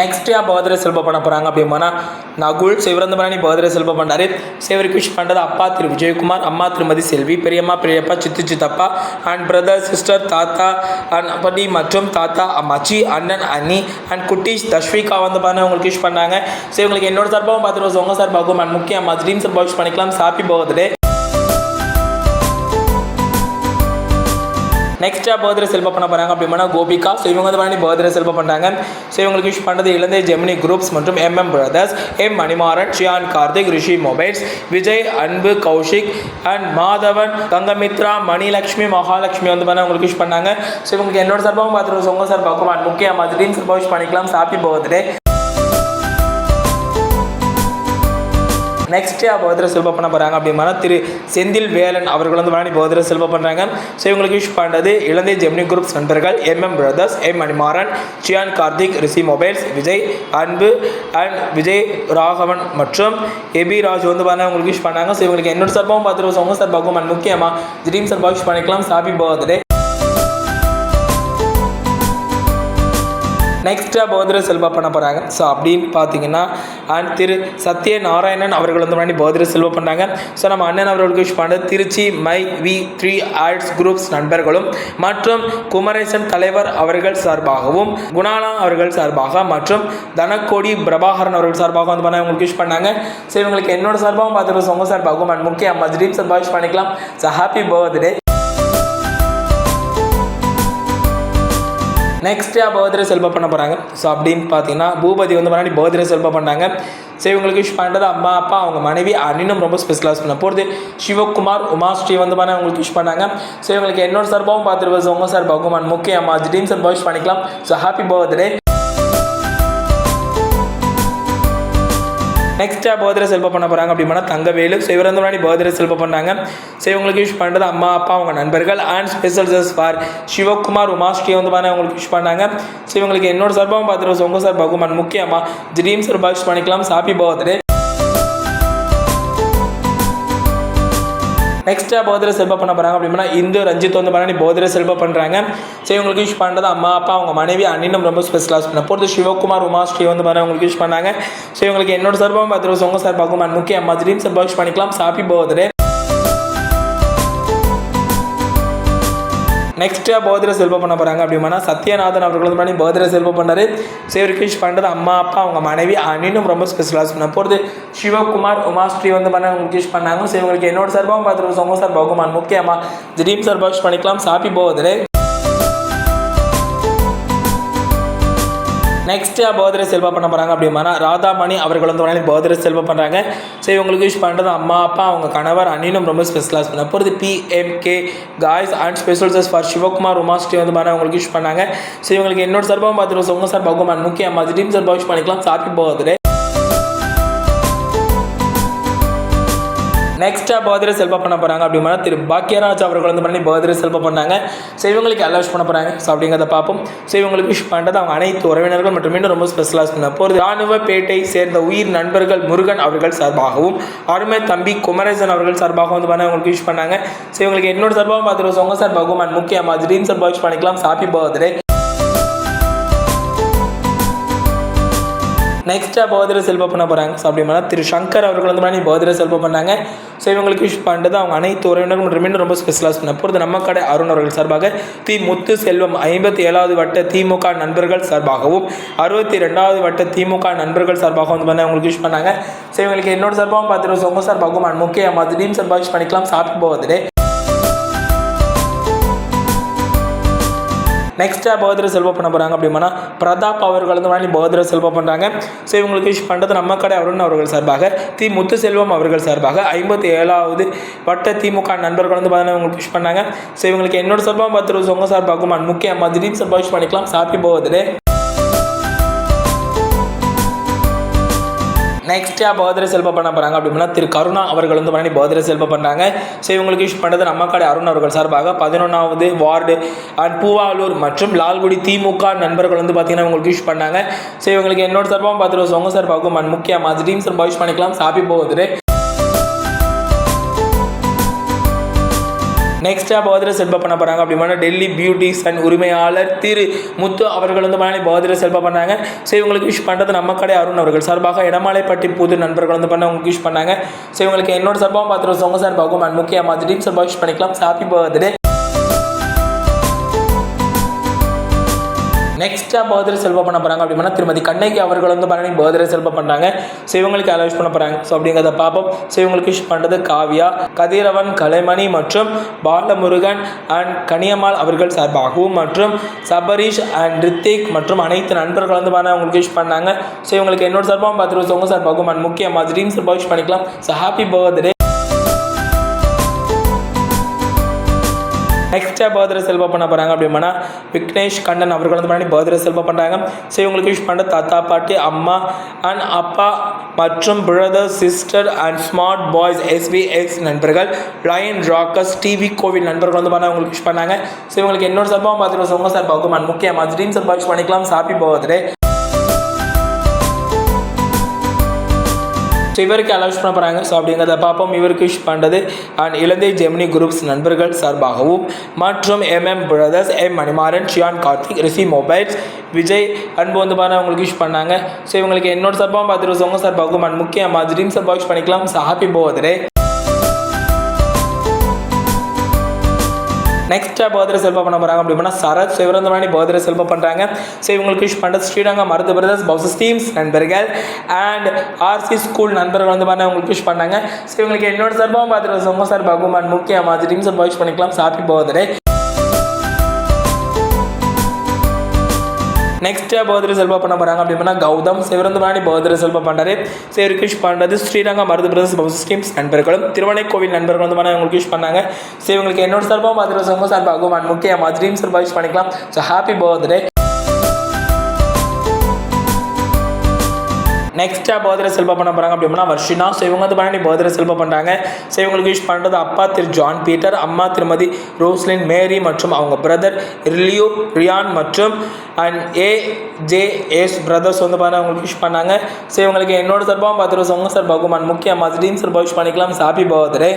Next யார் birthday celebrate பண்ண போகிறாங்க அப்படின்னா நகுல் சிவரந்தபரணி பர்த்டே செலிப்ரேட் பண்ணாரு சிவருக்கு விஷ் பண்ணுறது அப்பா திரு விஜயகுமார் அம்மா திருமதி செல்வி பெரியம்மா பெரியப்பா சித்து சித்தப்பா அண்ட் பிரதர் சிஸ்டர் தாத்தா அண்ட் அப்படி மற்றும் தாத்தா மச்சி அண்ணன் அண்ணி அண்ட் குட்டீஸ் தஷ்விகா வந்து பாருங்க உங்களுக்கு விஷ் பண்ணாங்க. ஸோ இவங்களுக்கு என்னோட சார்பாகவும் பார்த்துருவோம் உங்கள் சார்பாகவும் அண்ட் முக்கியமாக அம்மா ட்ரீம் சார்பாக விஷ் பண்ணிக்கலாம். ஹாப்பி பர்த்டே நெக்ஸ்ட்டாக பர்த்டே செல்ப பண்ண போகிறாங்க அப்படின்னா கோபிகா. ஸோ இவங்க வந்து பண்ணி பர்த்டே செல்ப பண்ணுறாங்க ஸோ இவங்களுக்கு விஷ் பண்ணுறது இளந்தை ஜெமினி குரூப்ஸ் மற்றும் MM brothers M Manimaran Shiyan Karthik Rishi mobiles Vijay Anbu Koushik and Madhavan Gangamitra Manilakshmi Mahalakshmi வந்து பண்ண உங்களுக்கு விஷ் பண்ணாங்க. ஸோ இவங்களுக்கு என்னோட சார்பாகவும் பார்த்துருவோம் உங்கள் சார்பாகவும் அண்ட் முக்கிய மாதிரி சார்பாக விஷ் பண்ணிக்கலாம் ஹாப்பி பர்த்டே நெக்ஸ்ட் பர்த்டே செல்வ பண்ண போகிறாங்க அப்படின்னா திரு செந்தில் வேலன் அவர்கள் வந்து மணி பர்த்டே செல்வ பண்ணுறாங்க ஸோ இவங்களுக்கு விஷ் பண்ணுறது இளந்தை ஜெமினி குரூப்ஸ் நண்பர்கள் MM brothers M Manimaran Chiyan Karthik Rishi mobiles Vijay Anbu and Vijay Raghavan மற்றும் எபி ராஜ் வந்து பார்த்தா உங்களுக்கு விஷ் பண்ணாங்க. ஸோ இவங்களுக்கு என்னோட சார்பாகவும் பார்த்துருவோம் உங்கள் சார்பாகவும் அண்ட் முக்கியமாக ட்ரீம் சார்பாக விஷ் பண்ணிக்கலாம். ஹாப்பி பர்த்டே நெக்ஸ்ட்டாக பர்த்டே செல்வா பண்ண போகிறாங்க ஸோ அப்படின்னு பார்த்தீங்கன்னா அண்ட் திரு சத்யநாராயணன் அவர்கள் வந்து முன்னாடி பர்த்டே செல்வா பண்ணாங்க. ஸோ நம்ம அண்ணன் அவர்களுக்கு விஷ் பண்ண Trichy my V three arts groups நண்பர்களும் மற்றும் குமரேசன் தலைவர் அவர்கள் சார்பாகவும் குணாலா அவர்கள் சார்பாக மற்றும் தனக்கோடி பிரபாகரன் அவர்கள் சார்பாக வந்து பண்ண உங்களுக்கு விஷ் பண்ணாங்க. ஸோ இவங்களுக்கு என்னோட சார்பாகவும் பார்த்துருக்கோம் உங்கள் சார்பாகவும் அண்ட் முக்கிய அம்மா சார்பாக விஷ் பண்ணிக்கலாம். So happy birthday next birthday செல்ப பண்ண போகிறாங்க ஸோ அப்படின்னு பார்த்தீங்கன்னா பூபதி வந்து முன்னாடி பர்த்டே செல்ப பண்ணாங்க. ஸோ இவங்களுக்கு விஷ் பண்ணுறது அம்மா அப்பா அவங்க மனைவி அண்ணனும் ரொம்ப ஸ்பெஷலாக பண்ண போகிறது சிவகுமார் உமாஸ்ரீ வந்து பண்ண அவங்களுக்கு விஷ் பண்ணாங்க. ஸோ இவங்களுக்கு என்னோட சார்பாகவும் பார்த்துருவோம் உங்கள் சார்பாகவும் அண்ட் முக்கிய அம்மா திடீர்னு சார்பாக விஷ் பண்ணிக்கலாம். ஸோ ஹாப்பி பர்த்டே நெக்ஸ்ட்டாக பர்த்டே செல்ப பண்ண போகிறாங்க அப்படின்னா தங்கவேலு ஸோ இவர் வந்து முன்னாடி பர்த்டே செல்ப பண்ணாங்க. ஸோ இவங்களுக்கு யூஸ் பண்ணுறது அம்மா அப்பா அவங்க நண்பர்கள் and special just for Sivakumar Umasri வந்து பாருங்க அவங்களுக்கு யூஸ் பண்ணாங்க. ஸோ இவங்களுக்கு என்னோட சார்பாகவும் பார்த்துருவோம். உங்கள் சார்பாகவும் அண்ட் முக்கியமாக ட்ரீம் சார்பாக விஷ் பண்ணிக்கலாம் ஹாப்பி பர்த்டே நெக்ஸ்ட்டாக பர்த்டே செல்ப பண்ண போகிறாங்க அப்படின்னா இந்து ரஞ்சித் வந்து பண்ணி பர்த்டே செல்ப பண்ணுறாங்க சரி உங்களுக்கு யூஸ் பண்ணுறது அம்மா அப்பா அவங்க மனைவி அண்ணனும் ரொம்ப ஸ்பெஷலாக பண்ண. போகிறது சிவகுமார் உமாஸ்ரீ வந்து பாருங்கள் உங்களுக்கு யூஸ் பண்ணாங்க. ஸோ இவங்களுக்கு என்னோட சார்பாகவும் பார்த்துருவோம் உங்கள் சார்பாகவும் அண்ட் முக்கிய அம்மா ட்ரீம் சார்பாக யூஸ் பண்ணிக்கலாம் ஹாப்பி பர்த்டே நெக்ஸ்ட்டாக பர்த்டே செல்வம் பண்ண போகிறாங்க அப்படின்னா சத்யநாதன் அவர்கள் வந்து பண்ணி செல்வம் செல்வ பண்ணார். சேவருக்கு பண்ணுறது அம்மா அப்பா அவங்க மனைவி அனினும் ரொம்ப ஸ்பெஷலாக பண்ண போகிறது சிவகுமார் உமாஸ்ரீ வந்து பண்ண உங்களுக்கு பண்ணாங்க. ஸோ இவங்களுக்கு என்னோட சார்பாகவும் பார்த்துருக்கோம். உங்கள் சார்பாகவும் முக்கியமாக திடீர் சார்பாக விஷ் பண்ணிக்கலாம். Happy birthday next birthday Selva பண்ண போகிறாங்க அப்படின்னா ராதாமணி அவர்கள் வந்து உடனே பர்த்டே செல்வா பண்ணுறாங்க ஸோ இவங்களுக்கு விஷ் பண்ணுறது அம்மா அப்பா அவங்க கணவர் அண்ணனும் ரொம்ப ஸ்பெஷலாக பண்ண போகிறது PMK guys and special just for Sivakumar Umasri வந்து மாதிரி அவங்களுக்கு விஷ் பண்ணாங்க. ஸோ இவங்களுக்கு என்னோட சார்பாகவும் பார்த்துருவோம். உங்கள் சார்பாகவும் அண்ட் முக்கிய டீம் சார்பாக விஷ் பண்ணிக்கலாம். ஹாப்பி பர்த்டே நெக்ஸ்ட்டாக பர்த்டே செல்பா பண்ண போகிறாங்க அப்படின்னா திரு பாக்கியராஜ் அவர்கள் வந்து பண்ணி பர்த்டே செல்பா பண்ணாங்க. ஸோ இவங்களுக்கு எல்லாம் விஷ் பண்ண போகிறாங்க ஸோ அப்படிங்கிறத பார்ப்போம். ஸோ இவங்களுக்கு விஷ் பண்ணுறது அவங்க அனைத்து உறவினர்கள் மற்றும் இன்னும் ரொம்ப ஸ்பெஷலாக பண்ண போகிறது ராணுவ பேட்டை சேர்ந்த உயிர் நண்பர்கள் முருகன் அவர்கள் சார்பாகவும் அருமை தம்பி குமரேசன் அவர்கள் சார்பாகவும் வந்து பண்ண அவங்களுக்கு விஷ் பண்ணாங்க. ஸோ இவங்களுக்கு என்னோட சார்பாகவும் பார்த்துருவோம். உங்கள் சார்பாகவும் அண்ட் முக்கியமாக திடீர்னு சார்பாக விஷ் பண்ணிக்கலாம். ஹாப்பி பர்த்டே நெக்ஸ்ட்டாக பர்த்டே செல்வம் பண்ண போகிறாங்க ஸோ அப்படின்னா திரு சங்கர் அவர்கள் வந்து பண்ணி பர்த்டே செல்வம் பண்ணாங்க. ஸோ இவங்களுக்கு விஷ் பண்ணுறது அவங்க அனைத்து உறவினர்கள் மற்றும் ரொம்ப ஸ்பெஷலாக பண்ண நம்ம கடை அருண் அவர்கள் சார்பாக தி முத்து செல்வம் ஐம்பத்தி ஏழாவது வட்ட திமுக நண்பர்கள் சார்பாகவும் அறுபத்தி ரெண்டாவது வட்ட திமுக நண்பர்கள் சார்பாக வந்து பண்ண அவங்களுக்கு விஷ் பண்ணாங்க. ஸோ இவங்களுக்கு என்னோட சார்பாகவும் பார்த்துருவோம் உங்கள் சார்பாகவும் அண்ட் முக்கிய மாதிரி டீம் சார்பாக விஷ் பண்ணிக்கலாம். சாப்பிட்டு போவதே நெக்ஸ்ட்டாக பர்த்டே செல்வ பண்ண போகிறாங்க அப்படின்னா பிரதாப் அவர்கள் வந்து முன்னாடி பர்த்டே செல்வம் பண்ணுறாங்க ஸோ இவங்களுக்கு விஷ் பண்ணுறது நம்ம கடை அருண் அவர்கள் சார்பாக தி முத்து செல்வம் அவர்கள் சார்பாக ஐம்பத்தி ஏழாவது வட்ட திமுக நண்பர்கள் வந்து பார்த்தீங்கன்னா இவங்களுக்கு விஷ் பண்ணாங்க ஸோ இவங்களுக்கு என்னோட சார்பாக பார்த்துருவோம். உங்கள் சார் அண்ட் முக்கியமாக திடீர்னு சார்பாக விஷ் பண்ணிக்கலாம். ஹாப்பி பர்த்டே நெக்ஸ்ட்டாக பர்த்டே செல்ப பண்ண போகிறாங்க அப்படின்னா திரு கருணா அவர்கள் வந்து பண்ணி பர்த்டே செல்ப பண்ணுறாங்க ஸோ இவங்களுக்கு விஷ் பண்ணுறது நம்ம கடை அருண் அவர்கள் சார்பாக பதினொன்றாவது வார்டு அண்ட் பூவாலூர் மற்றும் லால்குடி திமுக நண்பர்கள் வந்து பார்த்தீங்கன்னா இவங்களுக்கு யூஸ் பண்ணாங்க. ஸோ இவங்களுக்கு என்னோட சார்பாகவும் பார்த்துட்டு உங்கள் சார்பாகவும் அண்ட் முக்கியமாக டீம் சார்பாக யூஸ் பண்ணிக்கலாம். சாப்பி போகுது நெக்ஸ்ட்டாக பர்த்டே செல்ப பண்ண போகிறாங்க அப்படின்னா டெல்லி பியூட்டிஷன் உரிமையாளர் திரு முத்து அவர்கள் வந்து பண்ணி பர்த்டே செல்ப பண்ணாங்க ஸோ இவங்களுக்கு விஷ் பண்ணுறது நம்ம கடை அருண் அவர்கள். சார்பாக இடமாலைப்பட்டி புது நண்பர்கள் வந்து பண்ண உங்களுக்கு விஷ் பண்ணாங்க. ஸோ இவங்களுக்கு என்னோட சார்பாகவும் பார்த்துருவோம் உங்கள் சார்பாகவும் அண்ட் முக்கியமாக திடீர் சார்பாக விஷ் பண்ணிக்கலாம். ஹாப்பி பர்த்டே எக்ஸ்ட்ரா பர்த்டே செல்வ பண்ண போகிறாங்க அப்படின்னா திருமதி கண்ணகி அவர்கள் வந்து பண்ணி பர்த்டே செல்வ பண்ணுறாங்க ஸோ இவங்களுக்கு அலோஸ் பண்ண போகிறாங்க ஸோ அப்படிங்கிறத பார்ப்போம். ஸோ இவங்களுக்கு விஷ் பண்ணுறது காவியா கதிரவன் கலைமணி மற்றும் பாலமுருகன் அண்ட் கனியம்மாள் அவர்கள் சார்பாகவும் மற்றும் சபரீஷ் அண்ட் ரித்திக் மற்றும் அனைத்து நண்பர்கள் வந்து பாருங்க அவங்களுக்கு விஷ் பண்ணாங்க. ஸோ இவங்களுக்கு என்னோட சார்பாகவும் பார்த்துருவோம். உங்கள் சார்பாகவும் அண்ட் முக்கியமாக ட்ரீம் சார்பாக விஷ் பண்ணிக்கலாம். ஸோ ஹாப்பி பர்த்டே நெக்ஸ்ட்டாக பர்தர செல்வா பண்ண போகிறாங்க அப்படின்னா விக்னேஷ் கண்ணன் அவர்கள் வந்து பண்ணி பர்த்டே செல்வா பண்ணுறாங்க ஸோ இவங்களுக்கு விஷ் பண்ண தாத்தா பாட்டி அம்மா அண்ட் அப்பா மற்றும் brother sister and smart boys SVS நண்பர்கள் லயன் ராக்கர்ஸ் டிவி கோவில் நண்பர்கள் வந்து பண்ண அவங்களுக்கு விஷ் பண்ணாங்க. ஸோ இவங்களுக்கு என்னோட சம்பவம் பார்த்துட்டு உங்கள் சார் அண்ட் முக்கியமாக ட்ரீம் சார்பாக விஷ் பண்ணிக்கலாம். ஹாப்பி பர்த்டே ஸோ இவருக்கு அலவுஸ் பண்ண போகிறாங்க ஸோ அப்படிங்கிறத பார்ப்போம். இவருக்கு விஷ் பண்ணுறது அண்ட் இலந்தை ஜெமினி குரூப்ஸ் நண்பர்கள் சார்பாகவும் மற்றும் MM brothers M Manimaran Shiyan Karthik Rishi mobiles Vijay Anbu வந்து பாருங்க அவங்களுக்கு விஷ் பண்ணாங்க. ஸோ இவங்களுக்கு என்னோட சார்பாகவும் பார்த்துருவோம் உங்கள் சார்பாகவும் அண்ட் முக்கியமாக ட்ரீம் சார்பாக விஷ் பண்ணிக்கலாம். ஸோ ஹாப்பி பர்த்டே நெக்ஸ்ட்டாக பர்த்டே செல்ப பண்ண போகிறாங்க அப்படின்னா சரத் சிவரந்தமணி பர்த்டே செல்ப பண்ணுறாங்க ஸோ இவங்களுக்கு விஷ் பண்ணுறது ஸ்ரீரங்கம் மருது பிரதர்ஸ் பவுசஸ் டீம்ஸ் நண்பர்கள் அண்ட் ஆர்சி ஸ்கூல் நண்பர்கள் வந்து பண்ண உங்களுக்கு விஷ் பண்ணாங்க. ஸோ இவங்களுக்கு என்னோட சார்பாகவும் பார்த்துட்டு உங்கள் சார்பாகவும் அண்ட் முக்கியமாக டீம்ஸ் சார்பாக விஷ் பண்ணிக்கலாம். Happy birthday next birthday Selva பண்ண போகிறாங்க அப்படின்னா கௌதம் சிவரந்தமணி பர்த்டே செல்வா பண்ணுறாரு ஸோ இவருக்கு விஷ் பண்ணுறது ஸ்ரீரங்கம் மருது பிரதர்ஸ் பவுசஸ் ஸ்கீம்ஸ் நண்பர்களும் திருவண்ணை கோவில் நண்பர்கள் வந்து பண்ண விஷ் பண்ணாங்க. ஸோ இவங்களுக்கு என்னோட சார்பாகவும் பார்த்துட்டு உங்கள் சார்பாகவும் அண்ட் முக்கியமாக ட்ரீம் சார்பாக விஷ் பண்ணிக்கலாம். ஸோ ஹாப்பி பர்த்டே நெக்ஸ்ட்டாக பர்த்டே செல்பா பண்ண போகிறாங்க அப்படின்னா வர்ஷினா ஸோ இவங்க வந்து பண்ணி பர்த்டே செல்பா பண்ணுறாங்க ஸோ இவங்களுக்கு விஷ் பண்ணுறது அப்பா திரு ஜான் பீட்டர் அம்மா திருமதி ரோஸ்லின் மேரி மற்றும் அவங்க பிரதர் ரிலியூ ரியான் மற்றும் and A J S brothers வந்து பார்த்தா அவங்களுக்கு விஷ் பண்ணாங்க. ஸோ இவங்களுக்கு என்னோட சார்பாகவும் பார்த்துருவோம். உங்கள் சார்பாகவும் அண்ட் முக்கியமாக டீம் சார்பாக விஷ் பண்ணிக்கலாம். Happy birthday